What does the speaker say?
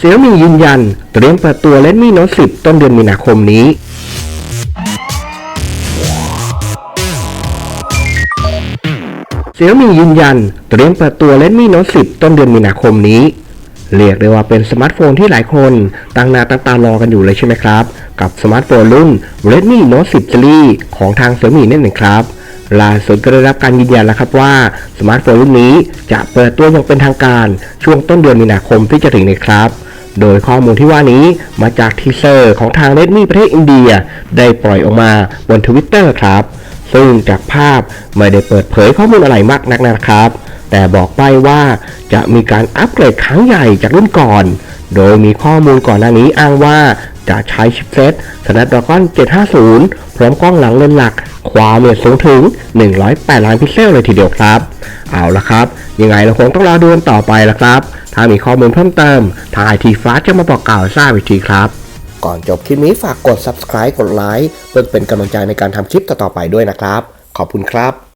เซี่ยมียืนยัน เตรียมเปิดตัว Redmi Note 10 ต้นเดือนมีนาคมนี้ เซี่ยมียืนยัน เตรียมเปิดตัว Redmi Note 10 ต้นเดือนมีนาคมนี้ เรียกได้ว่าเป็นสมาร์ทโฟนที่หลายคนตั้งหน้าตั้งตารอกันอยู่เลยใช่ไหมครับ กับสมาร์ทโฟนรุ่น Redmi Note 10 Series ของทางเซี่ยมีนั่นเองครับล่าสุดก็ได้รับการยืนยันแล้วครับว่าสมาร์ทโฟนรุ่นนี้จะเปิดตัวอย่างเป็นทางการช่วงต้นเดือนมีนาคมที่จะถึงนี้ครับ โดยข้อมูลที่ว่านี้มาจากทีเซอร์ของทาง Redmi ประเทศอินเดีย ได้ปล่อยออกมาบนทวิตเตอร์ครับ ซึ่งจากภาพไม่ได้เปิดเผยข้อมูลอะไรมากนักนะครับ แต่บอกไปว่าจะมีการอัปเกรดครั้งใหญ่จากรุ่นก่อน โดยมีข้อมูลก่อนหน้านี้อ้างว่าจะใช้ชิปเซต Snapdragon 750 พร้อมกล้องหลังเลนส์หลัก ความละเอียดสูงถึง 108 ล้านพิกเซลเลยทีเดียวครับ เอาละครับ ยังไงเราคงต้องรอดูกันต่อไปละครับ ถ้ามีข้อมูลเพิ่มเติม ทางไอทีฟ้าจะมาบอกกล่าวทราบอีกทีครับ ก่อนจบคลิปนี้ฝากกด subscribe กดไลค์เพื่อเป็นกำลังใจในการทำคลิปต่อๆไปด้วยนะครับ ขอบคุณครับ